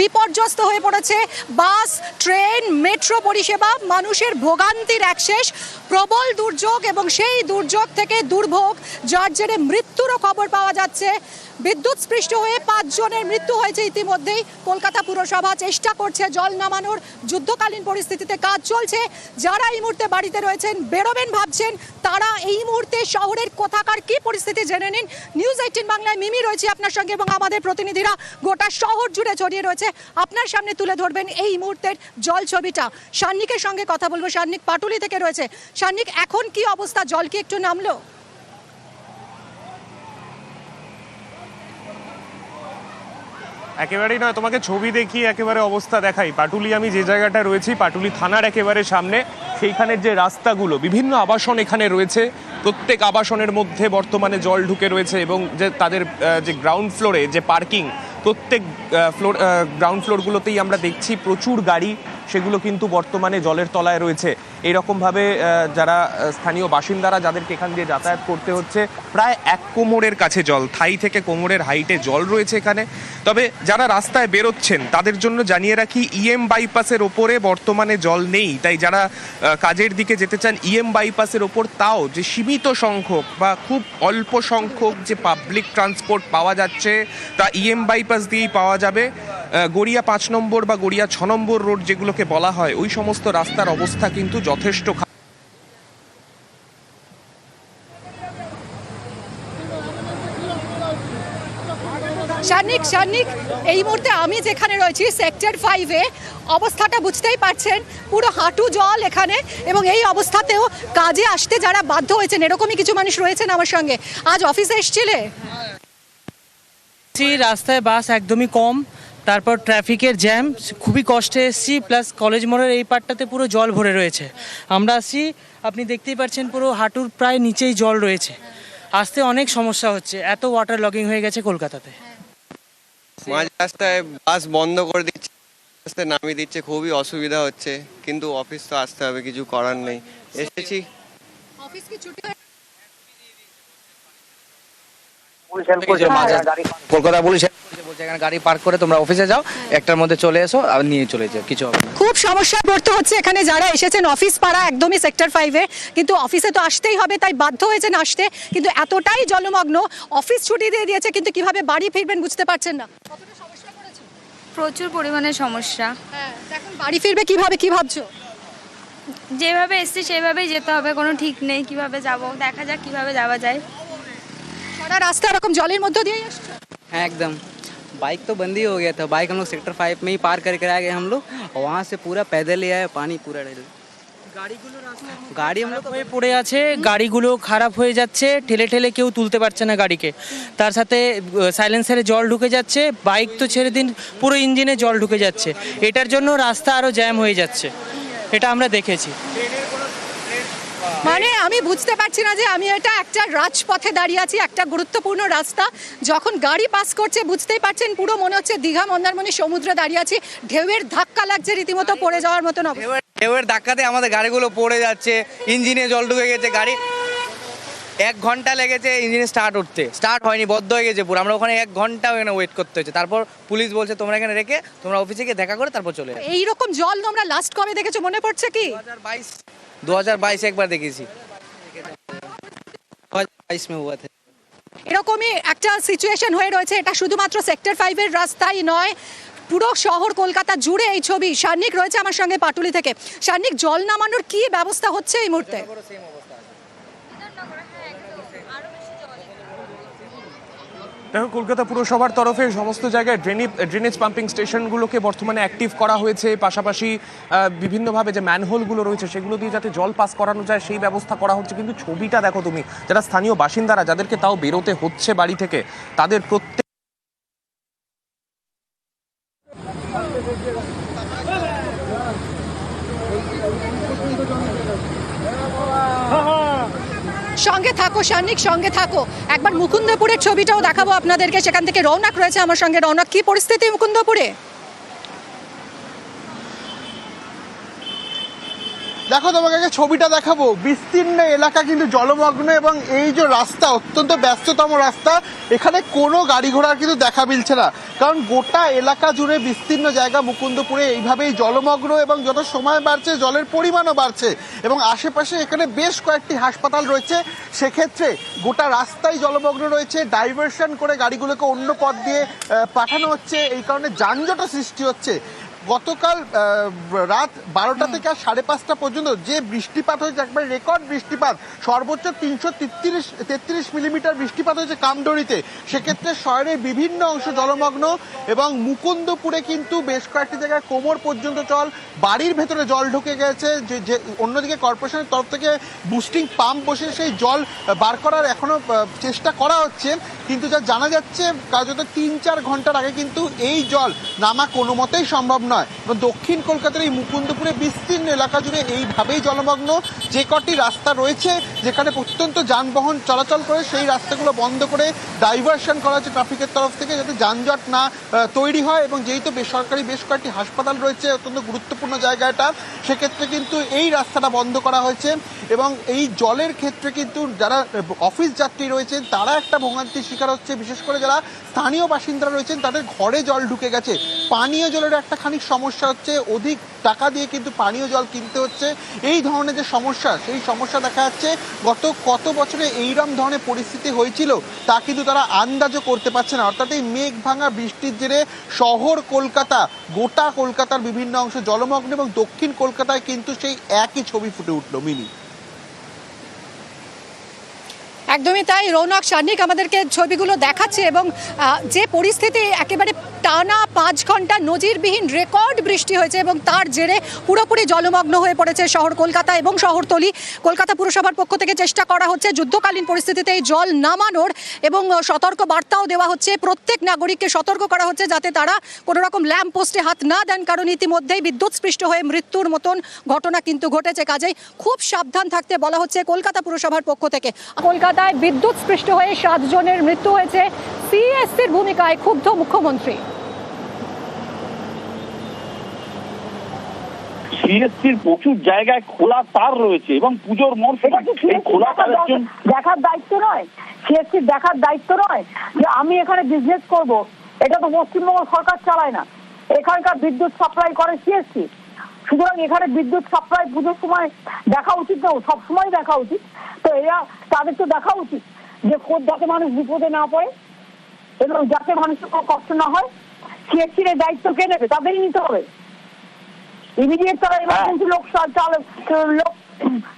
বিপর্যস্ত হয়ে পড়েছে। বাস, ট্রেন, মেট্রো পরিষেবা, মানুষের ভোগান্তির একশেষ প্রবল দুর্যোগ এবং সেই দুর্যোগ থেকে দুর্ভোগ, যার জেরে মৃত্যুরও খবর পাওয়া যাচ্ছে। বিদ্যুৎ স্পৃষ্ট হয়ে পাঁচজনের মৃত্যু হয়েছে ইতিমধ্যেই। কলকাতা পুরসভা চেষ্টা করছে জল নামানোর। যুদ্ধকালীন পরিস্থিতিতে কাজ চলছে। যারা এই মুহূর্তে বাড়িতে রয়েছেন, বেরোবেন ভাবছেন, তারা এই মুহূর্তে শহরের কোথাকার কি পরিস্থিতি জেনে নিন। নিউজ এইটিন বাংলায় মিমি রয়েছে আপনার সঙ্গে এবং আমাদের প্রতিনিধিরা। গোটা শহর জুড়ে ছড়িয়ে রয়েছে। আপনার সামনে তুলে ধরবেন এই মুহূর্তের জল ছবিটা। সান্নিকের সঙ্গে কথা বলব। সান্নিক পাটুলি থেকে রয়েছে। সান্নিক, এখন কি অবস্থা? জল কি একটু নামলো? একেবারেই নয়, তোমাকে ছবি দেখিয়ে একেবারে অবস্থা দেখাই। পাটুলি, আমি যে জায়গাটা রয়েছি, পাটুলি থানার একেবারে সামনে। সেইখানের যে রাস্তাগুলো, বিভিন্ন আবাসন এখানে রয়েছে। প্রত্যেক আবাসনের মধ্যে বর্তমানে জল ঢুকে রয়েছে এবং যে তাদের যে গ্রাউন্ড ফ্লোরে যে পার্কিং প্রত্যেক ফ্লোর গ্রাউন্ড ফ্লোরগুলোতেই আমরা দেখছি প্রচুর গাড়ি সেগুলো কিন্তু বর্তমানে জলের তলায় রয়েছে। এরকমভাবে যারা স্থানীয় বাসিন্দারা যাদেরকে এখান দিয়ে যাতায়াত করতে হচ্ছে, প্রায় এক কোমরের কাছে জল, থাই থেকে কোমরের হাইটে জল রয়েছে এখানে। তবে যারা রাস্তায় বেরোচ্ছেন, তাদের জন্য জানিয়ে রাখি ইএম বাইপাসের ওপরে বর্তমানে জল নেই। তাই যারা কাজের দিকে যেতে চান ইএম বাইপাসের ওপর তাও যে সীমিত সংখ্যক বা খুব অল্প সংখ্যক যে পাবলিক ট্রান্সপোর্ট পাওয়া যাচ্ছে, তা ইএম বাইপাস দিয়েই পাওয়া যাবে। গড়িয়া পাঁচ নম্বর বা গড়িয়া ছ নম্বর রোড যেগুলোকে বলা হয় ওই সমস্ত রাস্তার অবস্থা কিন্তু যথেষ্ট খারাপ। সান্নিক সান্নিক এই মুহূর্তে আমি যেখানে রয়েছি সেক্টর ফাইভে অবস্থাটা বুঝতেই পারছেন পুরো হাঁটু জল এখানে এবং এই অবস্থাতেও কাজে আসতে যারা বাধ্য হয়েছেন এরকমই কিছু মানুষ রয়েছেন আমার সঙ্গে। আজ অফিসে এসছিলে? এসছি রাস্তায় বাস একদমই কম। তারপর ট্রাফিকের জ্যাম খুবই কষ্টে এসছি প্লাস কলেজ মোড়ের এই পার্টটাতে পুরো জল ভরে রয়েছে। আমরা আসি আপনি দেখতেই পাচ্ছেন পুরো হাঁটুর প্রায় নিচেই জল রয়েছে। আসতে অনেক সমস্যা হচ্ছে এত ওয়াটার লগিং হয়ে গেছে কলকাতাতে। মাঝ রাস্তায় বাস বন্ধ করে দিচ্ছে রাস্তায় নামিয়ে দিচ্ছে খুবই অসুবিধা হচ্ছে কিন্তু অফিস তো আসতে হবে কিছু করার নেই। এসেছি। অফিস কি ছুটি কলকাতা পুলিশ গাড়ি পার্ক করে তোমরা অফিসে যাও একটার মধ্যে চলে এসো আর নিয়ে চলে যাও কিছু হবে খুব সমস্যায় পড়তে হচ্ছে এখানে যারা এসেছেন অফিস পাড়া একদমই সেক্টর ফাইভে কিন্তু অফিসে তো আসতেই হবে তাই বাধ্য হয়েছেন আসতে কিন্তু এতটাই জলমগ্ন অফিস ছুটি দিয়ে দিয়েছে কিন্তু কীভাবে বাড়ি ফিরবেন বুঝতে পারছেন না। প্রচুর পরিমাণে সমস্যা। হ্যাঁ, এখন বাড়ি ফিরবে কীভাবে কি ভাবছ? যেভাবে এসছি সেভাবেই যেতে হবে কোনো ঠিক নেই কীভাবে যাব দেখা যাক কীভাবে যাওয়া যায়। রাস্তা এরকম জলের মধ্যে দিয়ে হ্যাঁ একদম। बाइक तो बंद ही हो गया था बाइक हम लोग सेक्टर फाइव में ही पार करके आ गए हम लोग और वहाँ से पूरा पैदल ही आया पानी पूरा डल गाड़ी हम लोग হয়ে পড়ে আছে গাড়িগুলো খারাপ হয়ে যাচ্ছে ঠেলে ঠেলে কেউ তুলতে পারছে না গাড়িকে তার সাথে সাইলেন্সারে জল ঢুকে যাচ্ছে বাইক তো ছেড়ে দিন পুরো ইঞ্জিনে জল ঢুকে যাচ্ছে এটার জন্য রাস্তা আরও জ্যাম হয়ে যাচ্ছে এটা আমরা দেখেছি মানে আমি বুঝতে পারছি না যে আমি এটা একটা রাজপথে দাঁড়িয়ে আছি একটা গুরুত্বপূর্ণ রাস্তা। যখন গাড়ি পাস করছে বুঝতেই পারছেন পুরো মনে হচ্ছে দীঘা মন্দারমণি সমুদ্রে দাঁড়িয়ে আছি। ঢেউয়ের ধাক্কা লাগছে রীতিমতো পড়ে যাওয়ার মতন। ঢেউয়ের ধাক্কাতে আমাদের গাড়িগুলো পড়ে যাচ্ছে ইঞ্জিনে জল ঢুকে গেছে গাড়ি এক ঘণ্টা লেগেছে ইঞ্জিনে স্টার্ট উঠতে। স্টার্ট হয়নি বদ্ধ হয়ে গেছে পুরো। আমরা ওখানে এক ঘণ্টা ওখানে ওয়েট করতে হয়েছে। তারপর পুলিশ বলছে তোমরা এখানে রেখে তোমরা অফিসে গিয়ে দেখা করে তারপর চলে এইরকম জল তোমরা লাস্ট কবে দেখেছ মনে পড়ছে কি? दो हजार बाईस एक बार देखी थी दो हजार बाईस में हुआ था এরকমই একটা সিচুয়েশন হয়ে রয়েছে এটা শুধুমাত্র সেক্টর ফাইভের রাস্তাই নয় পুরো শহর কলকাতা জুড়ে এই ছবি সার্নিক রয়েছে আমার সঙ্গে পাটুলি থেকে সার্নিক জল নামানোর কি ব্যবস্থা হচ্ছে এই মুহূর্তে দেখো, কলকাতা পুরসভার তরফে সমস্ত জায়গায় ড্রেনি ড্রেনেজ পাম্পিং স্টেশনগুলোকে বর্তমানে অ্যাক্টিভ করা হয়েছে। পাশাপাশি বিভিন্নভাবে যে ম্যানহোলগুলো রয়েছে, সেগুলো দিয়ে যাতে জল পাস করানো যায়, সেই ব্যবস্থা করা হচ্ছে। কিন্তু ছবিটা দেখো তুমি, যারা স্থানীয় বাসিন্দারা, যাদেরকে তাও বেরোতে হচ্ছে বাড়ি থেকে, তাদের প্রত্যেক সঙ্গে থাকো সঙ্গে থাকো। একবার মুকুন্দপুরের ছবিটাও দেখাবো আপনাদেরকে। সেখান থেকে রৌনক রয়েছে আমার সঙ্গে রৌনক কি পরিস্থিতি মুকুন্দপুরে? দেখো, তোমাকে আগে ছবিটা দেখাবো। বিস্তীর্ণ এলাকা কিন্তু জলমগ্ন এবং এই যে রাস্তা, অত্যন্ত ব্যস্ততম রাস্তা, এখানে কোনো গাড়ি ঘোড়ার কিন্তু দেখা মিলছে না। কারণ গোটা এলাকা জুড়ে বিস্তীর্ণ জায়গা মুকুন্দপুরে এইভাবেই জলমগ্ন এবং যত সময় বাড়ছে, জলের পরিমাণও বাড়ছে। এবং আশেপাশে এখানে বেশ কয়েকটি হাসপাতাল রয়েছে। সেক্ষেত্রে গোটা রাস্তাই জলমগ্ন রয়েছে। ডাইভারশন করে গাড়িগুলোকে অন্য পথ দিয়ে পাঠানো হচ্ছে। এই কারণে যানজটও সৃষ্টি হচ্ছে। গতকাল রাত বারোটা থেকে আর সাড়ে পাঁচটা পর্যন্ত যে বৃষ্টিপাত হয়েছে একবার রেকর্ড বৃষ্টিপাত সর্বোচ্চ তিনশো তেত্রিশ তেত্রিশ মিলিমিটার বৃষ্টিপাত হয়েছে কামদড়িতে সেক্ষেত্রে শহরের বিভিন্ন অংশ জলমগ্ন এবং মুকুন্দপুরে কিন্তু বেশ কয়েকটি জায়গায় কোমর পর্যন্ত জল বাড়ির ভেতরে জল ঢুকে গেছে। যে যে অন্যদিকে কর্পোরেশনের তরফ থেকে বুস্টিং পাম্প বসে সেই জল বার করার এখনও আহ, চেষ্টা করা হচ্ছে। কিন্তু যা জানা যাচ্ছে কার্যত তিন চার ঘণ্টার আগে কিন্তু এই জল নামা কোনো মতেই সম্ভব নয়। এবং দক্ষিণ কলকাতার এই মুকুন্দপুরে বিস্তীর্ণ এলাকা জুড়ে এইভাবেই জলমগ্ন। যে কটি রাস্তা রয়েছে, যেখানে অত্যন্ত যানবাহন চলাচল করে, সেই রাস্তাগুলো বন্ধ করে ডাইভারশন করা হচ্ছে ট্রাফিকের তরফ থেকে যাতে যানজট না তৈরি হয়, এবং যেহেতু বেসরকারি বেশ কয়েকটি হাসপাতাল রয়েছে, অত্যন্ত গুরুত্বপূর্ণ জায়গাটা, সেক্ষেত্রে কিন্তু এই রাস্তাটা বন্ধ করা হয়েছে। এবং এই জলের ক্ষেত্রে কিন্তু যারা অফিস যাত্রী রয়েছেন, তারা একটা ভোগান্তির শিকার হচ্ছে। বিশেষ করে যারা স্থানীয় বাসিন্দারা রয়েছেন, তাদের ঘরে জল ঢুকে গেছে। পানীয় জলের একটা খানিক সমস্যা হচ্ছে, অধিক টাকা দিয়ে কিন্তু পানীয় জল কিনতে হচ্ছে। এই ধরনের যে সমস্যা, সেই সমস্যা দেখা যাচ্ছে, গত কত বছরে এইরকম ধরনের পরিস্থিতি হয়েছিল, তা কিন্তু তারা আন্দাজও করতে পারছে না। অর্থাৎ এই মেঘ ভাঙা বৃষ্টির জেরে শহর কলকাতা, গোটা কলকাতার বিভিন্ন অংশ জলমগ্ন এবং দক্ষিণ কলকাতায় কিন্তু সেই একই ছবি ফুটে উঠল, মিনি। একদমই তাই, রৌনক সান্নিক আমাদেরকে ছবিগুলো দেখাচ্ছে এবং যে পরিস্থিতি একেবারে টানা পাঁচ ঘণ্টা নজিরবিহীন রেকর্ড বৃষ্টি হয়েছে এবং তার জেরে পুরোপুরি জলমগ্ন হয়ে পড়েছে শহর কলকাতা এবং শহরতলি। কলকাতা পুরসভার পক্ষ থেকে চেষ্টা করা হচ্ছে যুদ্ধকালীন পরিস্থিতিতে এই জল নামানোর এবং সতর্ক বার্তাও দেওয়া হচ্ছে। প্রত্যেক নাগরিককে সতর্ক করা হচ্ছে যাতে তারা কোনো রকম ল্যাম্প পোস্টে হাত না দেন, কারণ ইতিমধ্যেই বিদ্যুৎ স্পৃষ্ট হয়ে মৃত্যুর মতন ঘটনা কিন্তু ঘটেছে। কাজেই খুব সাবধান থাকতে বলা হচ্ছে কলকাতা পুরসভার পক্ষ থেকে। কলকাতায় বিদ্যুৎ স্পৃষ্ট হয়ে সাতজনের মৃত্যু হয়েছে। সিএসসির ভূমিকায় ক্ষুব্ধ মুখ্যমন্ত্রী। সিএসসির প্রচুর জায়গায় খোলা তার রয়েছে এবং পুজোর মরশুম খোলা তারের জন্য দেখার দায়িত্ব নয়? সিএসসি দেখার দায়িত্ব নয়? যে আমি এখানে বিজনেস করব। এটা তো পশ্চিমবঙ্গ সরকার চালায় না। এখানকার বিদ্যুৎ সাপ্লাই করে সিএসসি সুতরাং এখানে বিদ্যুৎ সাপ্লাই পুজোর সময় দেখা উচিত না সব সময় দেখা উচিত। তো এরা তাদের তো দেখা উচিত যে খোদ যাতে মানুষ বিপদে না পড়ে এবং যাতে মানুষের কোনো কষ্ট না হয়। সিএসসির দায়িত্ব কে নেবে? তাদেরই নিতে হবে। ইমিডিয়েট তারা এমার্জেন্সি লোক সা- চালক লোক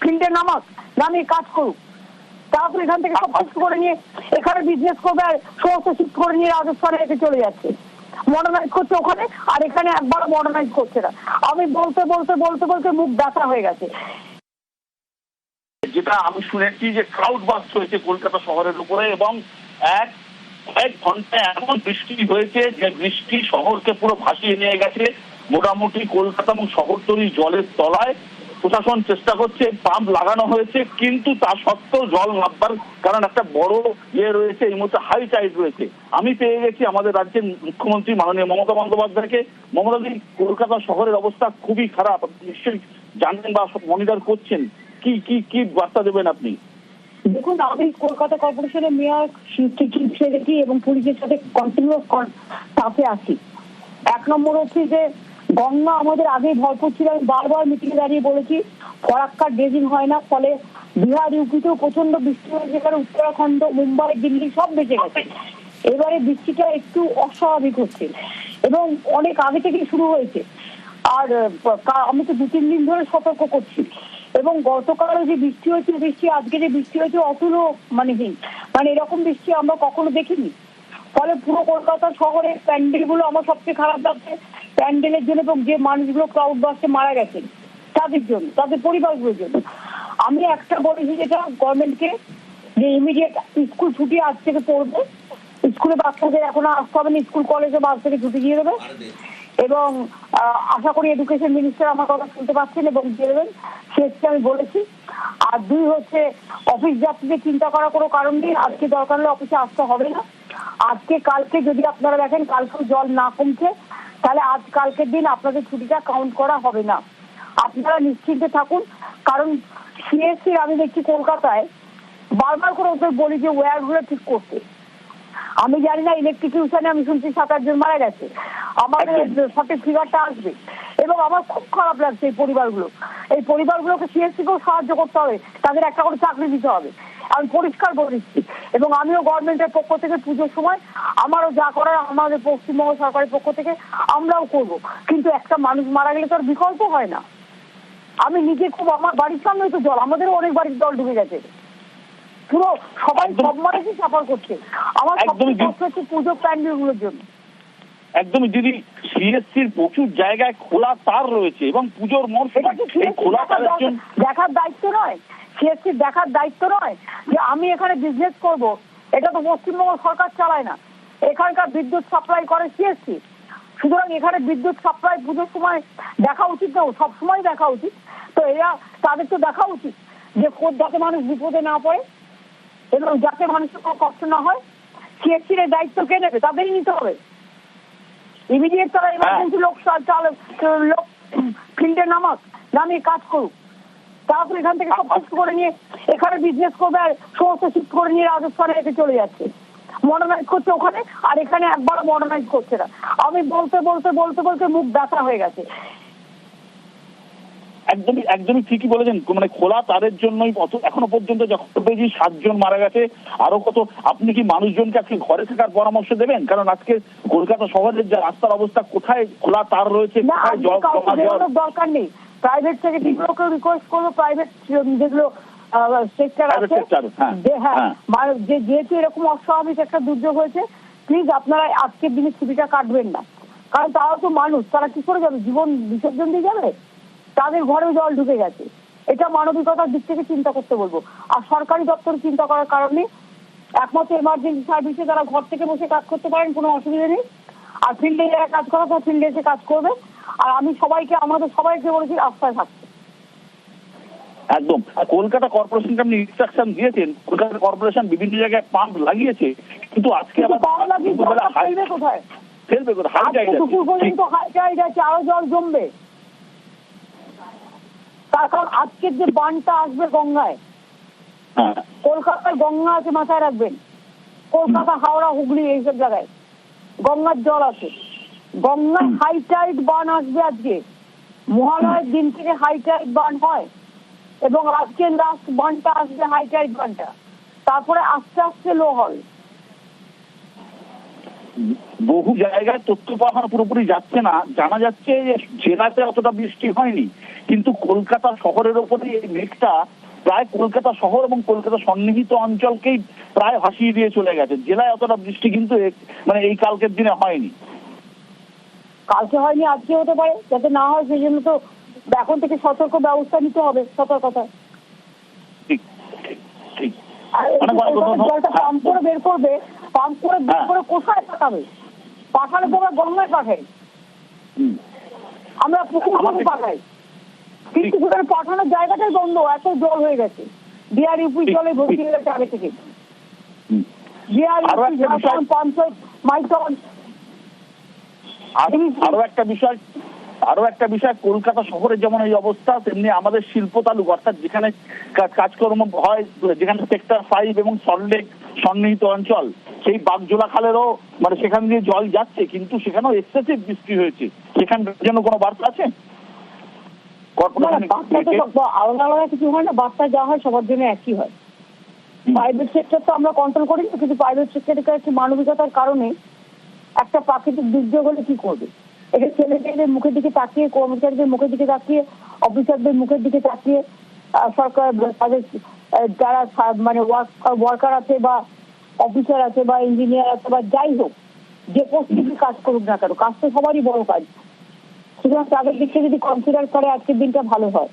ফিল্ডে নামাক নামিয়ে কাজ করুক। তারপর এখান থেকে সব কিছু করে নিয়ে এখানে বিজনেস করবে আর সমস্ত শিফট করে নিয়ে রাজস্থানে রেখে চলে যাচ্ছে। মডার্নাইজ করছে ওখানে আর এখানে একবার মডার্নাইজ করছে না। আমি বলতে বলতে বলতে বলতে মুখ ব্যথা হয়ে গেছে। যেটা আমি শুনেছি যে ক্রাউড বাস হয়েছে কলকাতা শহরের উপরে এবং এক কয়েক ঘন্টায় এমন বৃষ্টি হয়েছে যে বৃষ্টি শহরকে পুরো ভাসিয়ে নিয়ে গেছে। মোটামুটি কলকাতা এবং শহরতলি জলের তলায় প্রশাসন চেষ্টা করছে, পাম্প লাগানো হয়েছে, কিন্তু তা সত্ত্বেও জল নামবার কারণ একটা বড় ইয়ে রয়েছে, এই মুহূর্তে হাই টাইড রয়েছে। আমি পেয়ে গেছি আমাদের রাজ্যের মুখ্যমন্ত্রী মাননীয় মমতা বন্দ্যোপাধ্যায়কে। মমতাদি, কলকাতা শহরের অবস্থা খুবই খারাপ, আপনি নিশ্চয়ই জানেন বা মনিটর করছেন। কি কি কি বার্তা দেবেন আপনি? দেখুন, আমি কলকাতা কর্পোরেশনের মেয়র চিফ সেক্রেটারি এবং পুলিশের সাথে কন্টিনিউয়াস সাথে আছি। এক নম্বর হচ্ছে যে গঙ্গা আমাদের আগেই ভরপুর ছিল আমি বারবার মিটিংয়ে দাঁড়িয়ে বলেছি, ফরাক্কার ড্রেজিং হয় না, ফলে বিহার ইউপিতেও প্রচণ্ড বৃষ্টি হয়েছে যেখানে উত্তরাখণ্ড, মুম্বাই, দিল্লি সব বেঁচে গেছে। এবারে বৃষ্টিটা একটু অস্বাভাবিক হচ্ছে এবং অনেক আগে থেকেই শুরু হয়েছে। আর আমি তো দু তিন দিন ধরে সতর্ক করছি। এবং গতকালও যে বৃষ্টি হয়েছে বৃষ্টি, আজকে যে বৃষ্টি হয়েছে অতুলও মানে হীন মানে এরকম বৃষ্টি আমরা কখনো দেখিনি। ফলে পুরো কলকাতা শহরের প্যান্ডেলগুলো আমার সবচেয়ে খারাপ লাগছে। প্যান্ডেলের জন্য এবং যে মানুষগুলো ক্রাউড বাসে মারা গেছেন, তাদের জন্য, তাদের পরিবারগুলোর জন্য। আমি একটা বলেছি যেটা গভর্নমেন্টকে যে ইমিডিয়েট স্কুল ছুটি আজ থেকে পড়বে স্কুলে বাচ্চাদের এখন আসতে হবে না স্কুল কলেজে বাস থেকে ছুটি দিয়ে দেবে। এবং আশা করি এডুকেশন মিনিস্টার আমার কথা শুনতে পাচ্ছেন এবং দিয়ে দেবেন। সেটা আমি বলেছি। আর দুই হচ্ছে অফিস যাত্রীদের চিন্তা করার কোনো কারণ নেই, আজকে দরকার হলে অফিসে আসতে হবে না। আজকে, কালকে যদি আপনারা দেখেন, কালকেও জল না কমছে। তাহলে আজ কালকের দিন আপনাদের ছুটিটা কাউন্ট করা হবে না। আপনারা নিশ্চিন্তে থাকুন, কারণ সিএসসি আমি দেখছি কলকাতায় বারবার করে ওদের বলি যে ওয়্যারগুলো ঠিক করতে। আমি জানি না ইলেকট্রিকিউশনে আমি শুনছি সাত আটজন মারা গেছে। আমাদের সঠিক ফিগারটা আসবে। এবং আমার খুব খারাপ লাগছে এই পরিবারগুলো। এই পরিবারগুলোকে সিএসসি কেও সাহায্য করতে হবে। তাদের একটা করে চাকরি দিতে হবে। আমি পরিষ্কার করে দিচ্ছি এবং আমিও গভর্নমেন্টের পক্ষ থেকে পুজোর সময় আমারও যা করার আমাদের পশ্চিমবঙ্গ সরকারের পক্ষ থেকে আমরাও করব। কিন্তু একটা মানুষ মারা গেলে তো আর বিকল্প হয় না। আমি নিজে খুব আমার বাড়ির সামনে তো জল আমাদেরও অনেক বাড়ির জল ঢুকে গেছে। পুরো সবাই সব মানুষই সাফার করছে। আমার সবচেয়ে কষ্ট হচ্ছে পুজো প্যান্ডেলগুলোর জন্য। একদমই দিদি সিএসসির প্রচুর জায়গায় খোলা তার রয়েছে এবং পুজোর মরশুম খোলা তারের জন্য দেখার দায়িত্ব নয়। সিএসসি দেখার দায়িত্ব নয় যে আমি এখানে বিজনেস করব। এটা তো পশ্চিমবঙ্গ সরকার চালায় না। এখানকার বিদ্যুৎ সাপ্লাই করে সিএসসি সুতরাং এখানে বিদ্যুৎ সাপ্লাই পুজোর সময় দেখা উচিত না সব সময় দেখা উচিত। তো এরা তাদের তো দেখা উচিত যে যাতে মানুষ বিপদে না পড়ে এবং যাতে মানুষের কোনো কষ্ট না হয়। সিএসসির দায়িত্ব কে নেবে? তাদেরই নিতে হবে। ইমিডিয়েট তারা এমার্জেন্সি লোক চা- চাল- লোক ফিল্ডে নামাক নামিয়ে কাজ করুক। তারপর এখান থেকে সব কিছু করে নিয়ে এখানে বিজনেস করবে আর সমস্ত শিফট করে নিয়ে রাজস্থানে রেখে চলে যাচ্ছে। মডার্নাইজ করছে ওখানে আর এখানে একবারও মডার্নাইজ করছে না। আমি বলতে বলতে বলতে বলতে মুখ ব্যথা হয়ে গেছে। একদমই একদমই ঠিকই বলেছেন। মানে খোলা তারের জন্যই অত- এখনও পর্যন্ত যখন পেয়েছি সাতজন মারা গেছে আরও কত আপনি কি মানুষজনকে আজকে ঘরে থাকার পরামর্শ দেবেন? কারণ আজকে কলকাতা শহরের যে রাস্তার অবস্থা কোথায় খোলা তার রয়েছে দরকার নেই। প্রাইভেট সেক্রেটারিগুলোকে রিকোয়েস্ট করব প্রাইভেট যেগুলো সেক্টর আছে। হ্যাঁ, যে হ্যাঁ হ্যাঁ। যে যেহেতু এরকম অস্বাভাবিক একটা দুর্যোগ হয়েছে প্লিজ আপনারা আজকের দিনে ছুটিটা কাটবেন না। কারণ তারাও তো মানুষ তারা কি করে যাবে? জীবন বিসর্জন দিয়ে যাবে? তাদের ঘরেও জল ঢুকে গেছে। এটা মানবিকতার দিক থেকে চিন্তা করতে বলব। আর সরকারি দপ্তর চিন্তা করার কারণে একমাত্র এমার্জেন্সি সার্ভিসে তারা ঘর থেকে বসে কাজ করতে পারেন কোনো অসুবিধা নেই। আর ফিল্ডে যারা কাজ করা তারা ফিল্ডে এসে কাজ করবে। আর আমি সবাইকে আমাদের সবাইকে বলেছি রাস্তায় থাকতে একদম। আর কলকাতা কর্পোরেশনকে আপনি ইনস্ট্রাকশন দিয়েছেন কলকাতা কর্পোরেশন বিভিন্ন জায়গায় পাম্প লাগিয়েছে কিন্তু আজকে আবার কোথায়? ফেলবে কোথায়? হাই আজকে দুপুর পর্যন্ত হাই টাইড আছে আরও জল জমবে। তার কারণ আজকের যে বানটা আসবে গঙ্গায় হ্যাঁ। কলকাতায় গঙ্গা আছে মাথায় রাখবেন। কলকাতা হাওড়া হুগলি এইসব জায়গায়। গঙ্গার জল আছে। গঙ্গায় হাই টাইড বান আসবে আজকে। মহালয়ের দিন থেকে হাই টাইড বান হয় এবং আজকে লাস্ট বানটা আসবে হাই টাইড বানটা। তারপরে আস্তে আস্তে লো হবে। বহু জায়গায় তথ্য পাওয়া পুরোপুরি যাচ্ছে না। জানা যাচ্ছে যে জেলাতে অতটা বৃষ্টি হয়নি। কিন্তু কলকাতা শহরের ওপরে এই মেঘটা প্রায় কলকাতা শহর এবং কলকাতা সন্নিহিত অঞ্চলকেই প্রায় ভাসিয়ে দিয়ে চলে গেছে। জেলায় অতটা বৃষ্টি কিন্তু মানে এই কালকের দিনে হয়নি। কালকে হয়নি আজকে হতে পারে। যাতে না হয় সেই জন্য তো এখন থেকে সতর্ক ব্যবস্থা নিতে হবে সতর্কতা। কলকাতার জলটা পাম্প করে বের করবে পাম্প করে বের হ্যাঁ। করে কোথায় পাঠাবে? পাঠালে তো আমরা গঙ্গায় পাঠাই। আমরা পুকুর করে পাঠাই। কিন্তু সেখানে পাঠানোর জায়গাটাই বন্ধ এত জল হয়ে গেছে। বিহার ইউপি জলে ভর্তি হয়ে গেছে আগে থেকে। বিহার ইউপি ঝাড়খণ্ড মাইথন আর- একটা বিষয় আরও একটা বিষয় কলকাতা শহরে যেমন এই অবস্থা তেমনি আমাদের শিল্প তালুক অর্থাৎ যেখানে কাজকর্ম হয় যেখানে সেক্টর ফাইভ এবং সল্টলেক সন্নিহিত অঞ্চল সেই বাগজোলা খালেরও মানে সেখান দিয়ে জল যাচ্ছে কিন্তু সেখানেও এক্সেসিভ বৃষ্টি হয়েছে। সেখানটার জন্য কোনো বার্তা আছে? আলাদা আলাদা কিছু হয় না বার্তা যা হয় সবার জন্য একই হয়। প্রাইভেট সেক্টর তো আমরা কন্ট্রোল করি না কিন্তু প্রাইভেট সেক্টরের একটি মানবিকতার কারণে একটা প্রাকৃতিক দুর্যোগ হলে কি করবে? এটা ছেলেদের মুখের দিকে তাকিয়ে, কর্মচারীদের মুখের দিকে তাকিয়ে, অফিসারদের মুখের দিকে তাকিয়ে সরকার, তাদের যারা মানে ওয়ার্কার আছে বা অফিসার আছে বা ইঞ্জিনিয়ার আছে বা যাই হোক, যে পোস্টে কাজ করুক না কেন, কাজ তো সবারই বড় কাজ। সুতরাং তাদের দিক থেকে যদি কনসিডার করে আজকের দিনটা ভালো হয়।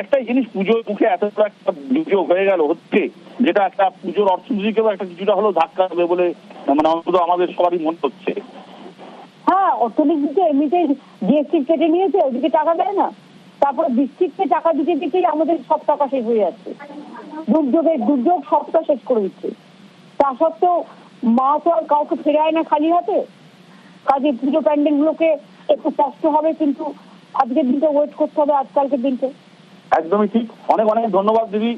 একটা জিনিস পুজোর মুখে এত একটা দুর্যোগ হয়ে গেল হচ্ছে, যেটা একটা পুজোর অর্থনীতিকেও একটা কিছুটা হলেও ধাক্কা দেবে বলে মানে অন্তত আমাদের সবারই মনে হচ্ছে। হ্যাঁ অর্থনীতিতে এমনিতেই জিএসটি কেটে নিয়েছে ওদিকে টাকা দেয় না। তারপরে ডিস্ট্রিক্টকে টাকা দিতে দিতেই আমাদের সব টাকা শেষ হয়ে যাচ্ছে। দুর্যোগের দুর্যোগ সবটা শেষ করে দিচ্ছে। তা সত্ত্বেও মা তো আর কাউকে ফেরায় না খালি হাতে। কাজে পুজো প্যান্ডেল গুলোকে একটু কষ্ট হবে কিন্তু আজকের দিনটা ওয়েট করতে হবে আজকালকের দিনটা। একদমই ঠিক। অনেক অনেক ধন্যবাদ দিদি।